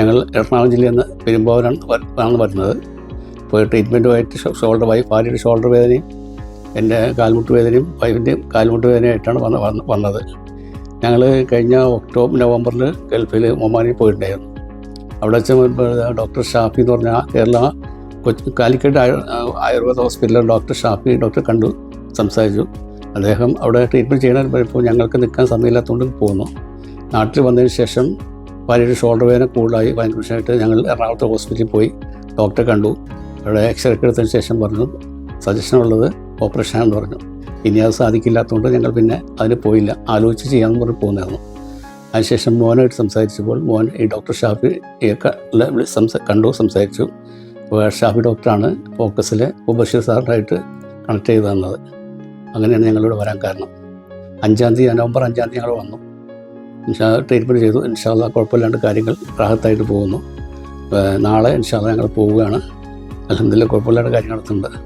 ഞങ്ങൾ എറണാകുളം ജില്ലയിൽ നിന്ന് പെരുമ്പാവൂരാണ് ആണ് വരുന്നത്. പോയി ട്രീറ്റ്മെന്റുമായിട്ട് ഷോൾഡർ വൈഫ് ഭാര്യയുടെ ഷോൾഡർ വേദനയും എന്റെ കാൽമുട്ട് വേദനയും വൈഫിന്റെയും കാൽമുട്ട് വേദനയായിട്ടാണ് വന്ന് വന്ന് വന്നത്. ഞങ്ങൾ കഴിഞ്ഞ ഒക്ടോബർ നവംബറിൽ ഗൾഫിൽ ഒമാനിൽ പോയിട്ടുണ്ടായിരുന്നു. അവിടെ വെച്ച് ഡോക്ടർ ഷാഫി എന്ന് പറഞ്ഞാൽ കേരള കൊച്ചി കാലിക്കറ്റ് ആയു- ആയുർവേദ ഹോസ്പിറ്റലിൽ ഡോക്ടർ ഷാഫി ഡോക്ടർ കണ്ടു സംസാരിച്ചു. അദ്ദേഹം അവിടെ ട്രീറ്റ്മെന്റ് ചെയ്യണമെന്ന് ഇപ്പോൾ ഞങ്ങൾക്ക് നിൽക്കാൻ സമയമില്ലാത്തതുകൊണ്ട് പോകുന്നു. നാട്ടിൽ വന്നതിന് ശേഷം ഭാര്യയുടെ ഷോൾഡർ വേദന കൂടുതലായി. ഭയങ്കര പ്രശ്നമായിട്ട് ഞങ്ങൾ എറണാകുളത്തെ ഹോസ്പിറ്റലിൽ പോയി. ഡോക്ടറെ കണ്ടു. അവിടെ എക്സ്റേ ഒക്കെ എടുത്തതിന് ശേഷം പറഞ്ഞു സജഷൻ ഉള്ളത് ഓപ്പറേഷൻ ആണെന്ന് പറഞ്ഞു. ഇനി അത് സാധിക്കില്ലാത്തതുകൊണ്ട് ഞങ്ങൾ പിന്നെ അതിന് പോയില്ല. ആലോചിച്ച് ചെയ്യാമെന്ന് പറഞ്ഞ് പോകുന്നതായിരുന്നു അതിനുശേഷം മോനായിട്ട് സംസാരിച്ചപ്പോൾ മോൻ ഈ ഡോക്ടർ ഷാഫി സംസാ കണ്ടു സംസാരിച്ചു. ഷാഫി ഡോക്ടറാണ് ഫോക്കസിലെ ബഷീർ സാറിനായിട്ട് കണക്ട് ചെയ്ത് തന്നത് അങ്ങനെയാണ് ഞങ്ങളിവിടെ വരാൻ കാരണം. അഞ്ചാം തീയതി നവംബർ അഞ്ചാം തീയതി ഞങ്ങൾ വന്നു. ട്രീറ്റ്മെന്റ് ചെയ്തു. ഇൻഷാല്ല കുഴപ്പമില്ലാണ്ട് കാര്യങ്ങൾ റാഹത്തായിട്ട് പോകുന്നു. നാളെ ഇൻഷാല്ല ഞങ്ങൾ പോവുകയാണ്. അലഹമില്ല കുഴപ്പമില്ലാണ്ട് കാര്യങ്ങൾ നടത്തുന്നുണ്ട്